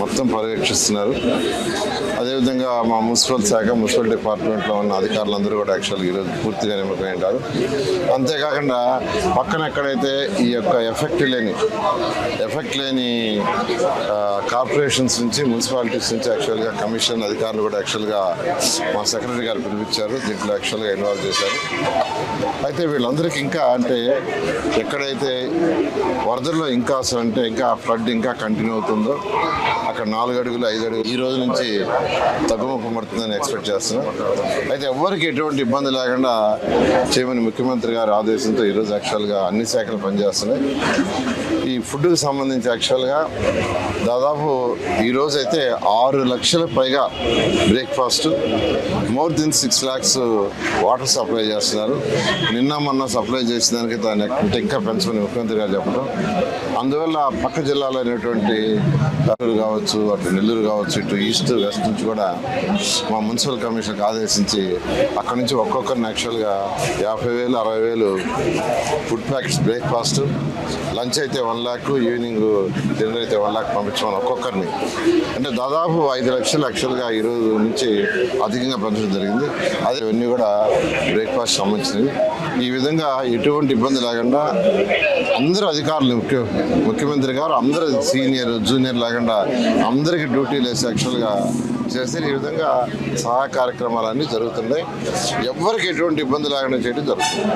మొత్తం పర్యవేక్షిస్తున్నారు. అదేవిధంగా మా మున్సిపల్ శాఖ మున్సిపల్ డిపార్ట్మెంట్లో ఉన్న అధికారులందరూ కూడా యాక్చువల్గా ఈరోజు పూర్తిగా నియమకమై ఉంటారు. అంతేకాకుండా పక్కన ఎక్కడైతే ఈ యొక్క ఎఫెక్ట్ లేని ఎఫెక్ట్ లేని కార్పొరేషన్స్ నుంచి మున్సిపాలిటీస్ నుంచి యాక్చువల్గా కమిషన్ అధికారులు కూడా యాక్చువల్గా మా సెక్రటరీ గారు పిలిపించారు. దీంట్లో యాక్చువల్గా ఇన్వాల్వ్ చేశారు. అయితే వీళ్ళందరికీ ఇంకా అంటే ఎక్కడైతే వరదల్లో ఇంకా అసలు అంటే ఇంకా ఫ్లడ్ ఇంకా కంటిన్యూ అవుతుంది. అక్కడ నాలుగు అడుగులు ఐదు అడుగులు. ఈ రోజు నుంచి తగ్గుముఖం పడుతుందని ఎక్స్పెక్ట్ చేస్తున్నాం. అయితే ఎవరికి ఎటువంటి ఇబ్బంది లేకుండా చేయమని ముఖ్యమంత్రి గారి ఆదేశంతో ఈరోజు యాక్చువల్గా అన్ని శాఖలు పనిచేస్తున్నాయి. ఈ ఫుడ్కి సంబంధించి యాక్చువల్గా దాదాపు ఈరోజు అయితే ఆరు లక్షల పైగా breakfast more than six lakhs water supply చేస్తున్నారు. నిన్న మొన్న సప్లై చేసిన దానికి దాన్ని ఇంకా పెంచమని ముఖ్యమంత్రి గారు చెప్పడం. అందువల్ల పక్క జిల్లాలో అయినటువంటి కావచ్చు అటు నెల్లూరు కావచ్చు ఇటు ఈస్ట్ వెస్ట్ నుంచి కూడా మా మున్సిపల్ కమిషన్కి ఆదేశించి అక్కడ నుంచి ఒక్కొక్కరిని యాక్చువల్గా యాభై వేలు అరవై వేలు ఫుడ్ ప్యాకెట్స్ బ్రేక్ఫాస్ట్ లంచ్ అయితే వన్ ల్యాక్ ఈవినింగ్ డిన్నర్ అయితే వన్ ల్యాక్ పంపించమని ఒక్కొక్కరిని. అంటే దాదాపు ఐదు లక్షలు యాక్చువల్గా ఈ రోజు నుంచి అధికంగా పెంచడం జరిగింది. అదే ఇవన్నీ కూడా బ్రేక్ఫాస్ట్ సంబంధించినవి. ఈ విధంగా ఎటువంటి ఇబ్బంది లేకుండా అందరూ అధికారులు ముఖ్య ముఖ్యమంత్రి గారు అందరూ సీనియర్ జూనియర్ లేకుండా అందరికీ డ్యూటీలు వేసి యాక్చువల్గా చేస్తే ఈ విధంగా సహాయ కార్యక్రమాలన్నీ జరుగుతున్నాయి. ఎవరికి ఎటువంటి ఇబ్బంది లేకుండా చేయడం జరుగుతుంది.